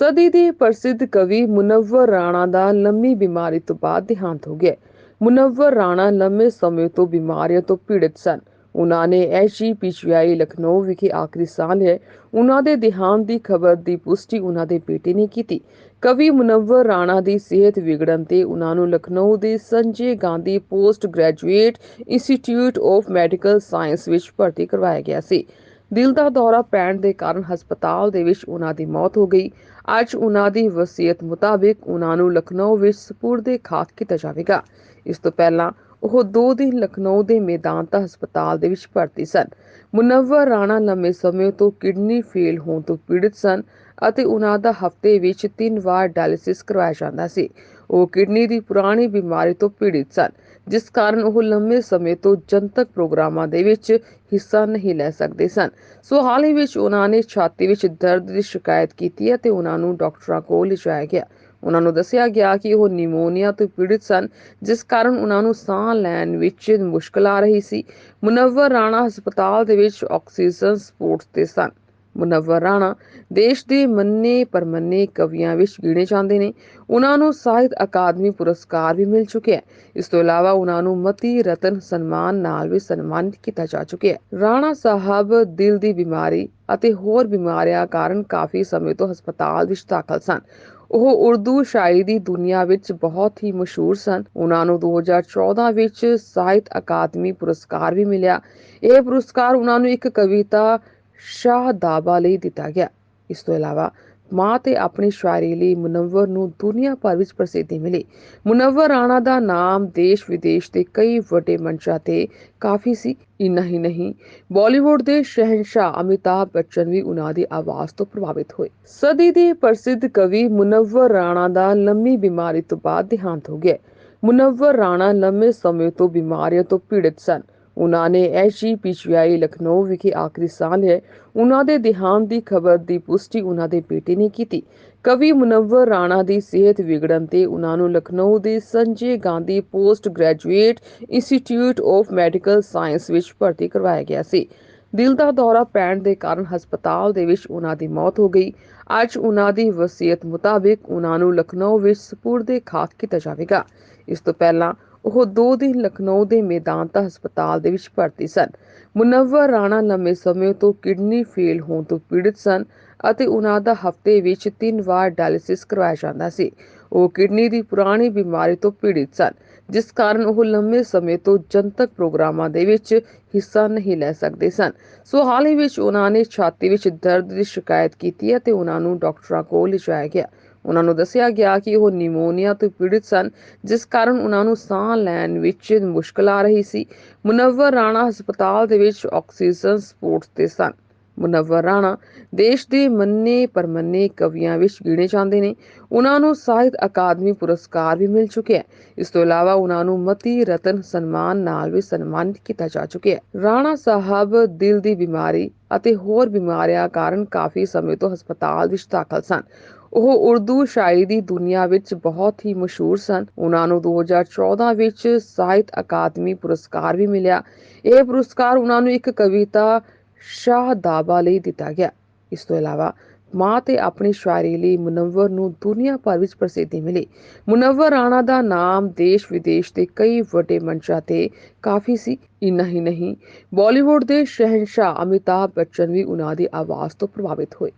ਸਦੀ ਦੇ ਪ੍ਰਸਿੱਧ ਕਵੀ ਮੁਨੱਵਰ ਰਾਣਾ ਦਾ ਲੰਮੀ ਬਿਮਾਰੀ ਤੋਂ ਬਾਅਦ ਦੇਹਾਂਤ ਹੋ ਗਿਆ। ਮੁਨੱਵਰ ਰਾਣਾ ਲੰਮੇ ਸਮੇਂ ਤੋਂ ਬਿਮਾਰੀਆਂ ਤੋਂ ਪੀੜਤ ਸਨ। ਉਹਨਾਂ ਨੇ ਐਸਜੀਪੀਜੀਆਈ ਲਖਨਊ ਵਿਖੇ ਆਖਰੀ ਸਾਹ ਲਿਆ ਉਹਨਾਂ ਦੇ ਦੇਹਾਂਤ ਦੀ ਖਬਰ ਦੀ ਪੁਸ਼ਟੀ ਉਹਨਾਂ ਦੇ ਬੇਟੇ ਨੇ ਕੀਤੀ। ਕਵੀ ਮੁਨੱਵਰ ਰਾਣਾ ਦੀ ਸਿਹਤ ਵਿਗੜਨ ਤੇ ਉਹਨਾਂ ਨੂੰ ਲਖਨਊ ਦੇ Sanjay Gandhi post graduate institute of medical science ਵਿੱਚ ਭਰਤੀ ਕਰਵਾਇਆ ਗਿਆ ਸੀ। ਦਿਲ ਦਾ ਦੌਰਾ ਪੈਣ ਦੇ ਕਾਰਨ ਹਸਪਤਾਲ ਦੇ ਵਿੱਚ ਉਹਨਾਂ ਦੀ ਮੌਤ ਹੋ ਗਈ। ਅੱਜ ਉਹਨਾਂ ਦੀ ਵਸੀਅਤ ਮੁਤਾਬਿਕ ਉਹਨਾਂ ਨੂੰ ਲਖਨਊ ਵਿੱਚ ਸਪੁਰਦੇ ਖਾਕ ਕੀਤਾ ਜਾਵੇਗਾ। ਇਸ ਤੋਂ ਪਹਿਲਾਂ ਉਹ 2 ਦਿਨ ਲਖਨਊ ਦੇ ਮੈਦਾਂਤਾ ਹਸਪਤਾਲ ਦੇ ਵਿੱਚ ਭਰਤੀ ਸਨ। ਮੁਨੱਵਰ ਰਾਣਾ ਲੰਮੇ ਸਮੇਂ ਤੋਂ ਕਿਡਨੀ ਫੇਲ ਹੋਣ ਤੋਂ ਪੀੜਤ ਸਨ ਅਤੇ ਉਹਨਾਂ ਦਾ ਹਫ਼ਤੇ ਵਿੱਚ 3 ਵਾਰ ਡਾਇਲਿਸਿਸ ਕਰਵਾਇਆ ਜਾਂਦਾ ਸੀ। ਉਹ ਕਿਡਨੀ ਦੀ ਪੁਰਾਣੀ ਬਿਮਾਰੀ ਤੋਂ ਪੀੜਤ ਸਨ। ਜਿਸ ਕਾਰਨ ਉਹ ਲੰਮੇ ਸਮੇਂ ਤੋਂ ਜਨਤਕ ਪ੍ਰੋਗਰਾਮਾਂ ਦੇ ਵਿੱਚ ਹਿੱਸਾ ਨਹੀਂ ਲੈ ਸਕਦੇ ਸਨ। ਸੋ ਹਾਲ ਹੀ ਵਿੱਚ ਉਹਨਾਂ ਨੇ ਛਾਤੀ ਵਿੱਚ ਦਰਦ ਦੀ ਸ਼ਿਕਾਇਤ ਕੀਤੀ ਹੈ ਅਤੇ ਉਹਨਾਂ ਨੂੰ ਡਾਕਟਰਾਂ ਕੋਲ ਲਿਜਾਇਆ ਗਿਆ। ਉਹਨਾਂ ਨੂੰ ਦੱਸਿਆ ਗਿਆ ਕਿ ਉਹ ਨਿਮੋਨੀਆ ਤੋਂ ਪੀੜਤ ਸਨ, ਜਿਸ ਕਾਰਨ ਉਹਨਾਂ ਨੂੰ ਸਾਹ ਲੈਣ ਵਿੱਚ ਮੁਸ਼ਕਲ ਆ ਰਹੀ ਸੀ। ਮੁਨਵਰ ਰਾਣਾ ਹਸਪਤਾਲ ਦੇ ਵਿੱਚ ਆਕਸੀਜਨ ਸਪੋਰਟਸ ਤੇ ਸਨ। ਮੁਨੱਵਰ ਰਾਣਾ ਦੇਸ਼ ਦੇ ਮੰਨੇ ਪਰਮੰਨੇ ਕਵੀਆਂ ਵਿੱਚ ਗਿਣੇ ਜਾਂਦੇ ਨੇ। ਉਹਨਾਂ ਨੂੰ ਸਾਹਿਤ ਅਕਾਦਮੀ ਪੁਰਸਕਾਰ ਵੀ ਮਿਲ ਚੁੱਕਿਆ ਹੈ। ਇਸ ਤੋਂ ਇਲਾਵਾ ਉਹਨਾਂ ਨੂੰ ਮਤੀ ਰਤਨ ਸਨਮਾਨ ਨਾਲ ਵੀ ਸਨਮਾਨਿਤ ਕੀਤਾ ਜਾ ਚੁੱਕਿਆ ਹੈ। ਰਾਣਾ ਸਾਹਿਬ ਦਿਲ ਦੀ ਬਿਮਾਰੀ ਅਤੇ ਹੋਰ ਬਿਮਾਰੀਆਂ ਕਾਰਨ ਕਾਫੀ ਸਮੇਂ ਤੋਂ ਹਸਪਤਾਲ ਵਿੱਚ ਦਾਖਲ ਸਨ। ਉਹ ਉਰਦੂ ਸ਼ਾਇਰੀ ਦੀ ਦੁਨੀਆ ਵਿੱਚ ਬਹੁਤ ਹੀ ਮਸ਼ਹੂਰ ਸਨ। ਉਹਨਾਂ ਨੂੰ 2014 ਵਿੱਚ ਸਾਹਿਤ ਅਕਾਦਮੀ ਪੁਰਸਕਾਰ ਵੀ ਮਿਲਿਆ। ਇਹ ਪੁਰਸਕਾਰ ਉਹਨਾਂ ਨੂੰ ਇੱਕ ਕਵਿਤਾ ਸ਼ਾਹ ਦਾਬਾ ਲਈ ਦਿੱਤਾ ਗਿਆ। ਇਸ ਤੋਂ ਇਲਾਵਾ ਮਾਂ ਤੇ ਆਪਣੀ ਸ਼ਾਇਰੀ ਲਈ ਮੁਨੱਵਰ ਨੂੰ ਦੁਨੀਆ ਭਰ ਵਿੱਚ ਪ੍ਰਸਿੱਧੀ ਮਿਲੀ। ਮੁਨੱਵਰ ਰਾਣਾ ਦਾ ਨਾਮ ਦੇਸ਼ ਵਿਦੇਸ਼ ਦੇ ਕਈ ਵੱਡੇ ਮੰਚਾਂ ਤੇ ਕਾਫੀ ਸੀ। ਇੰਨਾ ਹੀ ਨਹੀਂ, ਬਾਲੀਵੁੱਡ ਦੇ ਸ਼ਹਿਨशाह ਅਮਿਤਾਭ ਬੱਚਨ ਵੀ ਉਹਨਾਂ ਦੀ ਆਵਾਜ਼ ਤੋਂ ਪ੍ਰਭਾਵਿਤ ਹੋਏ। ਸਦੀ ਦੇ ਪ੍ਰਸਿੱਧ ਕਵੀ ਮੁਨਵਰ ਰਾਣਾ ਦਾ ਲੰਮੀ ਬਿਮਾਰੀ ਤੋਂ ਬਾਅਦ ਦੇਹਾਂਤ ਹੋ ਗਿਆ। ਮੁਨਵਰ ਰਾਣਾ ਲੰਮੇ ਸਮੇਂ ਤੋਂ ਬਿਮਾਰੀਆਂ ਤੋਂ ਪੀੜਤ ਸਨ। ਉਹਨਾਂ ਨੇ ਐਸਜੀਪੀਜੀਆਈ ਲਖਨਊ ਵਿਖੇ ਆਖਰੀ ਸਾਹ ਲਿਆ ਉਹਨਾਂ ਦੇ ਦੇਹਾਂਤ ਦੀ ਖਬਰ ਦੀ ਪੁਸ਼ਟੀ ਉਹਨਾਂ ਦੇ ਬੇਟੇ ਨੇ ਕੀਤੀ। ਕਵੀ ਮੁਨੱਵਰ ਰਾਣਾ ਦੀ ਸਿਹਤ ਵਿਗੜਨ ਤੇ ਉਹਨਾਂ ਨੂੰ ਲਖਨਊ ਦੇ Sanjay Gandhi post graduate institute of medical science ਵਿੱਚ ਭਰਤੀ ਕਰਵਾਇਆ ਗਿਆ ਸੀ। ਦਿਲ ਦਾ ਦੌਰਾ ਪੈਣ ਦੇ ਕਾਰਨ ਹਸਪਤਾਲ ਦੇ ਵਿੱਚ ਉਹਨਾਂ ਦੀ ਮੌਤ ਹੋ ਗਈ। ਅੱਜ ਉਹਨਾਂ ਦੀ ਵਸੀਅਤ ਮੁਤਾਬਿਕ ਉਹਨਾਂ ਨੂੰ ਲਖਨਊ ਵਿੱਚ ਸਪੁਰਦੇ ਖਾਕ ਕੀਤਾ ਜਾਵੇਗਾ। ਇਸ ਤੋਂ ਪਹਿਲਾਂ ਉਹ 2 ਦਿਨ ਲਖਨਊ ਦੇ ਮੈਦਾਂਤਾ ਹਸਪਤਾਲ ਦੇ ਵਿੱਚ ਭਰਤੀ ਸਨ। ਮੁਨੱਵਰ ਰਾਣਾ ਲੰਮੇ ਸਮੇਂ ਤੋਂ ਕਿਡਨੀ ਫੇਲ ਹੋਣ ਤੋਂ ਪੀੜਤ ਸਨ ਅਤੇ ਉਹਨਾਂ ਦਾ ਹਫ਼ਤੇ ਵਿੱਚ 3 ਵਾਰ ਡਾਇਲਿਸਿਸ ਕਰਵਾਇਆ ਜਾਂਦਾ ਸੀ। ਉਹ ਕਿਡਨੀ ਦੀ ਪੁਰਾਣੀ ਬਿਮਾਰੀ ਤੋਂ ਪੀੜਤ ਸਨ, ਜਿਸ ਕਾਰਨ ਉਹ ਲੰਮੇ ਸਮੇਂ ਤੋਂ ਜਨਤਕ ਪ੍ਰੋਗਰਾਮਾਂ ਦੇ ਵਿੱਚ ਹਿੱਸਾ ਨਹੀਂ ਲੈ ਸਕਦੇ ਸਨ। ਸੋ ਹਾਲ ਹੀ ਵਿੱਚ ਉਹਨਾਂ ਨੇ ਛਾਤੀ ਵਿੱਚ ਦਰਦ ਦੀ ਸ਼ਿਕਾਇਤ ਕੀਤੀ ਅਤੇ ਉਹਨਾਂ ਨੂੰ ਡਾਕਟਰਾਂ ਕੋਲ ਲਿਜਾਇਆ ਗਿਆ। ਉਹਨਾਂ ਨੂੰ ਦੱਸਿਆ ਗਿਆ ਕਿ ਉਹ ਨਿਮੋਨੀਆ ਤੋਂ ਪੀੜਤ ਸਨ, ਜਿਸ ਕਾਰਨ ਉਹਨਾਂ ਨੂੰ ਸਾਹ ਲੈਣ ਵਿੱਚ ਮੁਸ਼ਕਲ ਆ ਰਹੀ ਸੀ। ਮੁਨਵਰ ਰਾਣਾ ਹਸਪਤਾਲ ਦੇ ਵਿੱਚ ਆਕਸੀਜਨ ਸਪੋਰਟ ਤੇ ਸਨ। ਮੁਨੱਵਰ ਰਾਣਾ ਦੇਸ਼ ਦੇ ਮੰਨੇ ਪਰਮੰਨੇ ਕਵੀਆਂ ਵਿੱਚ ਗਿਣੇ ਜਾਂਦੇ ਨੇ। ਉਹਨਾਂ ਨੂੰ ਸਾਹਿਤ ਅਕਾਦਮੀ ਪੁਰਸਕਾਰ ਵੀ ਮਿਲ ਚੁੱਕਿਆ ਹੈ। ਇਸ ਤੋਂ ਇਲਾਵਾ ਉਹਨਾਂ ਨੂੰ ਮਤੀ ਰਤਨ ਸਨਮਾਨ ਨਾਲ ਵੀ ਸਨਮਾਨਿਤ ਕੀਤਾ ਜਾ ਚੁੱਕਿਆ ਹੈ। ਰਾਣਾ ਸਾਹਿਬ ਦਿਲ ਦੀ ਬਿਮਾਰੀ ਅਤੇ ਹੋਰ ਬਿਮਾਰੀਆਂ ਕਾਰਨ ਕਾਫੀ ਸਮੇਂ ਤੋਂ ਹਸਪਤਾਲ ਵਿੱਚ ਦਾਖਲ ਸਨ। ਉਹ ਉਰਦੂ ਸ਼ਾਇਰੀ ਦੀ ਦੁਨੀਆ ਵਿੱਚ ਬਹੁਤ ਹੀ ਮਸ਼ਹੂਰ ਸਨ। ਉਹਨਾਂ ਨੂੰ 2014 ਵਿੱਚ ਸਾਹਿਤ ਅਕਾਦਮੀ ਪੁਰਸਕਾਰ ਵੀ ਮਿਲਿਆ। ਇਹ ਪੁਰਸਕਾਰ ਉਹਨਾਂ ਨੂੰ ਇੱਕ ਕਵਿਤਾ ਸ਼ਾਹ ਦਾਬਾ ਲਈ ਦਿੱਤਾ ਗਿਆ। ਇਸ ਤੋਂ ਇਲਾਵਾ ਮਾਂ ਤੇ ਆਪਣੀ ਸ਼ਾਇਰੀ ਲਈ ਮੁਨਵਰ ਨੂੰ ਦੁਨੀਆ ਭਰ ਵਿੱਚ ਪ੍ਰਸਿੱਧੀ ਮਿਲੀ। ਮੁਨਵਰ ਰਾਣਾ ਦਾ ਨਾਮ ਦੇਸ਼ ਵਿਦੇਸ਼ ਦੇ ਕਈ ਵੱਡੇ ਮੰਚਾਂ ਤੇ ਕਾਫੀ ਸੀ। ਇੰਨਾ ਹੀ ਨਹੀਂ, ਬਾਲੀਵੁੱਡ ਦੇ ਸ਼ਹਿਨशाह ਅਮਿਤਾਭ ਬੱਚਨ ਵੀ ਉਹਨਾਂ ਦੀ ਆਵਾਜ਼ ਤੋਂ ਪ੍ਰਭਾਵਿਤ ਹੋਏ।